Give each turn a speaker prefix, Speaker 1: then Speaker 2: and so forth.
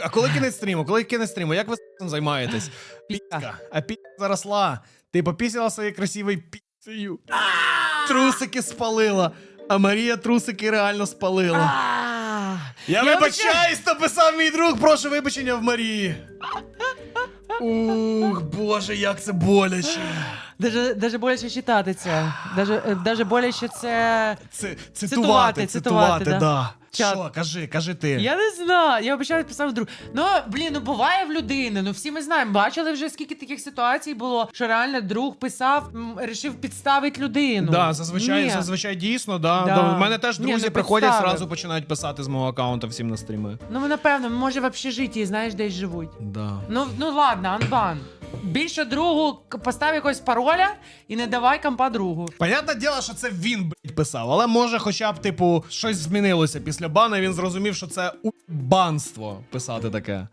Speaker 1: А коли кінець стріму? Коли кінець стріму? Як ви з займаєтесь? Піська. А піська заросла. Ти попісила своєю красивою піцею. Трусики спалила. А Марія трусики реально спалила. Я вибачаюсь, то писав мій друг, прошу вибачення в Марії. Ух, боже, як це боляче.
Speaker 2: Даже, даже боляче читати це. Даже, даже боляче це.
Speaker 1: Це
Speaker 2: Цитувати,
Speaker 1: цитувати,
Speaker 2: цитувати,
Speaker 1: цитувати,
Speaker 2: да. Чат.
Speaker 1: Що, кажи, кажи ти.
Speaker 2: Я не знаю. Я обіцяю писав друг. Ну блін, ну буває в людини. Ну всі ми знаємо. Бачили вже скільки таких ситуацій було, що реально друг писав, м, рішив підставити людину.
Speaker 1: Да, зазвичай,
Speaker 2: Ні.
Speaker 1: зазвичай дійсно, да.
Speaker 2: Да.
Speaker 1: да. У мене теж
Speaker 2: Ні,
Speaker 1: друзі
Speaker 2: не
Speaker 1: приходять,
Speaker 2: підставив.
Speaker 1: зразу починають писати з мого аккаунта всім на стріми.
Speaker 2: Ну напевно, може в общежитті, знаєш, десь живуть.
Speaker 1: Да.
Speaker 2: Ну, ну ладно, анбан. Більше другу постав якогось пароля і не давай компа другу.
Speaker 1: Понятне діло, що це він блядь, писав, але може хоча б, типу, щось змінилося після бана, він зрозумів, що це банство писати таке.